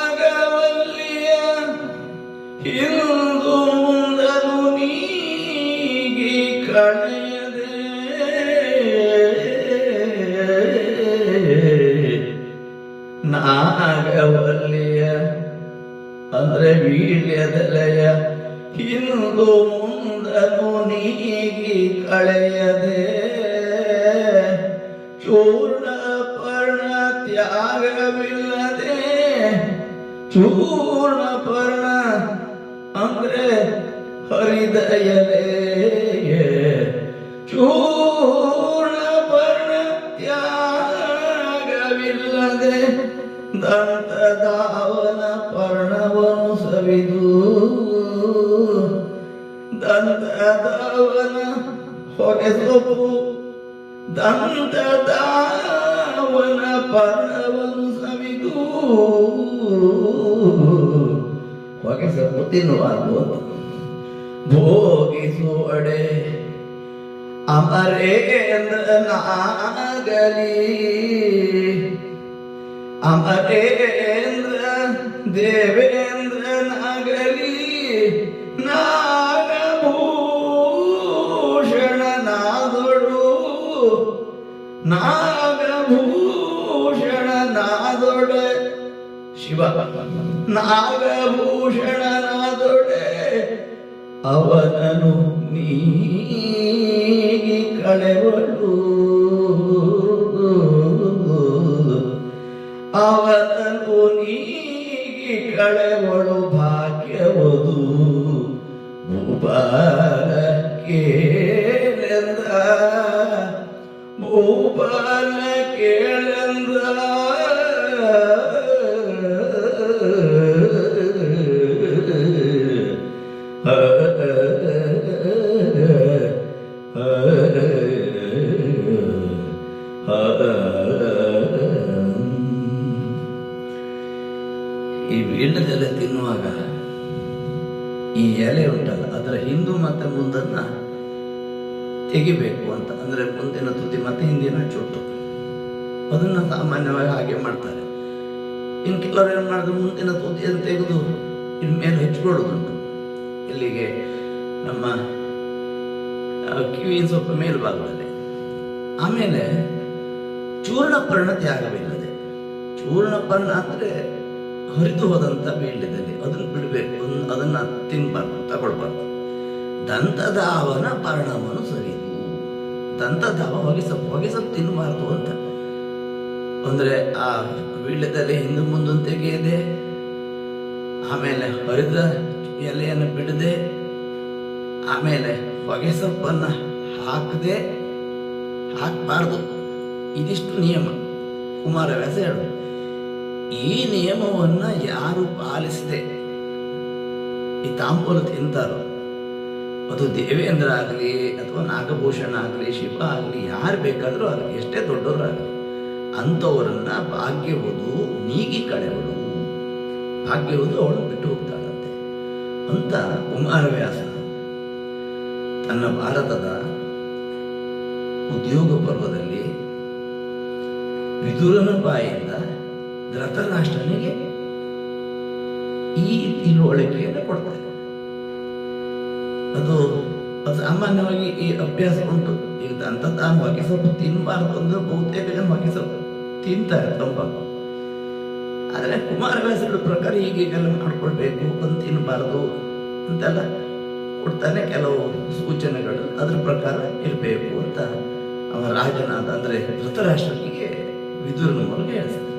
ನಾಗವಲ್ಲಿಯ ಹಿಂದು ಮುಂದನು ನೀಗಿ ಕಳೆಯದೆ ನಾಗವಲ್ಲಿಯ ಅಂದ್ರೆ ವೀಳ್ಯದಲೆಯ ಹಿಂದು ಮುಂದನು ನೀಗಿ ಕಳೆಯದೆ ಚೂರ್ಣ ಪರ್ಣ ತ್ಯಾಗವಿಲ್ಲದೆ ಚೂರ್ಣ ಪರ್ಣ ಅಂದ್ರೆ ಹರಿದಯಲೇ ಚೂರ್ಣ ಪರ್ಣ ತ್ಯಾಗವಿಲ್ಲದೆ ದಂತದಾವನ ಪರ್ಣವನ್ನು ಸವಿದು ದಂತದಾವನ ಹೊಗೆ ಸೊಪ್ಪು ದಂತದಾವನ ಪರ್ಣವನ್ನು ಸವಿದು ಹೊಗೆ ಸೊಪ್ಪು ತಿನ್ನುವುದು ಭೋಗಿಸುವಡೆ ಅಮರೇಂದ್ರನಾಗಲಿ ಅಮರೇಂದ್ರ ದೇವೇಂದ್ರನಾಗಲಿ. ನಾಗಭೂಷಣನಾದೊಡು ನಾಗಭೂಷಣನಾದೊಡೆ ಶಿವ. ನಾಗಭೂಷಣನಾದೊಡೆ. ಅವನನು ನೀ ಕಳೆವಳು. ಈ ವೀಣದೆಲೆ ತಿನ್ನುವಾಗ ಈ ಎಲೆ ಉಂಟಲ್ಲ, ಅದರ ಹಿಂದೂ ಮತ್ತೆ ಮುಂದನ್ನ ತೆಗಿಬೇಕು ಅಂತ. ಅಂದ್ರೆ ಮುಂದಿನ ತುದಿ ಮತ್ತೆ ಹಿಂದಿನ ಚೊಟ್ಟು. ಅದನ್ನ ಸಾಮಾನ್ಯವಾಗಿ ಹಾಗೆ ಮಾಡ್ತಾರೆ. ಇನ್ನು ಕೆಲವರು ಏನು ಮಾಡಿದ್ರು, ಮುಂದಿನ ತುದಿಯನ್ನು ತೆಗೆದು ಇನ್ಮೇಲೆ ಮೇಲೆ ಇಲ್ಲಿಗೆ ನಮ್ಮ ಕಿವಿನ ಸ್ವಲ್ಪ ಮೇಲ್ಭಾಗದಲ್ಲಿ ಆಮೇಲೆ ಚೂರ್ಣಪರ್ಣ ತ್ಯಾಗವಿಲ್ಲದೆ, ಚೂರ್ಣಪರ್ಣ ಅಂದರೆ ಹರಿದು ಹೋದಂಥ ಬೀಳ್ಯದಲ್ಲಿ, ಅದನ್ನು ಬಿಡಬೇಕು, ಅದನ್ನ ತಿನ್ಬಾರ್ದು, ತಗೊಳ್ಬಾರ್ದು. ದಂತದಾವನ ಪರ್ಣವನ್ನು ಸರಿದು ದಂತದಾವ ಹೊಗೆ ಸೊಪ್ಪು ಹೊಗೆ ಸೊಪ್ಪು ತಿನ್ನಬಾರ್ದು ಅಂತ. ಅಂದ್ರೆ ಆ ವೀಳ್ಯದಲ್ಲಿ ಹಿಂದೆ ಮುಂದೆ ತೆಗೆಯದೆ, ಆಮೇಲೆ ಹರಿದ ಎಲೆಯನ್ನು ಬಿಡದೆ ಆಮೇಲೆ ಹೊಗೆ ಸೊಪ್ಪನ್ನು ಹಾಕದೆ ಹಾಕಬಾರ್ದು. ಇದಿಷ್ಟು ನಿಯಮ. ಕುಮಾರವ್ಯಾಸ ಹೇಳು ಈ ನಿಯಮವನ್ನು ಯಾರು ಪಾಲಿಸದೆ? ಈ ತಾಂಬೂಲ ತಿಂತಾರೋ? ಅದು ದೇವೇಂದ್ರ ಆಗಲಿ ಅಥವಾ ನಾಗಭೂಷಣ ಆಗಲಿ, ಶಿವ ಆಗಲಿ, ಯಾರು ಬೇಕಾದರೂ ಆಗಲಿ, ಎಷ್ಟೇ ದೊಡ್ಡವರಾಗಲಿ, ಅಂಥವರನ್ನ ಭಾಗ್ಯವದು ನೀಗಿ ಕಳೆವಳು ಭಾಗ್ಯವದು ಅವಳು ಬಿಟ್ಟು ಹೋಗ್ತಾಳಂತೆ ಅಂತ ಕುಮಾರವ್ಯಾಸ ತನ್ನ ಭಾರತದ ಉದ್ಯೋಗ ಪರ್ವದಲ್ಲಿ ವಿದುರನ ಬಾಯಿಂದ ಧೃತರಾಷ್ಟ್ರನಿಗೆ ಈ ತಿಳುವಳಿಕೆಯನ್ನು ಕೊಡ್ತಾರೆ. ಅದು ಅದು ಸಾಮಾನ್ಯವಾಗಿ ಈ ಅಭ್ಯಾಸ ಉಂಟು. ಈಗ ಅಂತ ತಾನು ಹೊಗೆ ಸೊಪ್ಪು ತಿನ್ನಬಾರದು ಅಂದ್ರೆ ಬಹುತೇಕ ಜನ ಹೊಗೆ ಸೊಪ್ಪು ತಿಂತಾರೆ ತಂಬಾಕು. ಆದರೆ ಕುಮಾರವ್ಯಾಸರ ಪ್ರಕಾರ ಹೀಗೀಗೆಲ್ಲ ಮಾಡ್ಕೊಳ್ಬೇಕು ಅಂತ ತಿನ್ನಬಾರ್ದು ಅಂತೆಲ್ಲ ಕೊಡ್ತಾನೆ ಕೆಲವು ಸೂಚನೆಗಳು ಅದ್ರ ಪ್ರಕಾರ ಇರಬೇಕು ಅಂತ ಅವ ರಾಜನಾದ ಅಂದರೆ ಧೃತರಾಷ್ಟ್ರನಿಗೆ ವಿದುರನ ಮೂಲಕ ಹೇಳ್ತಾನೆ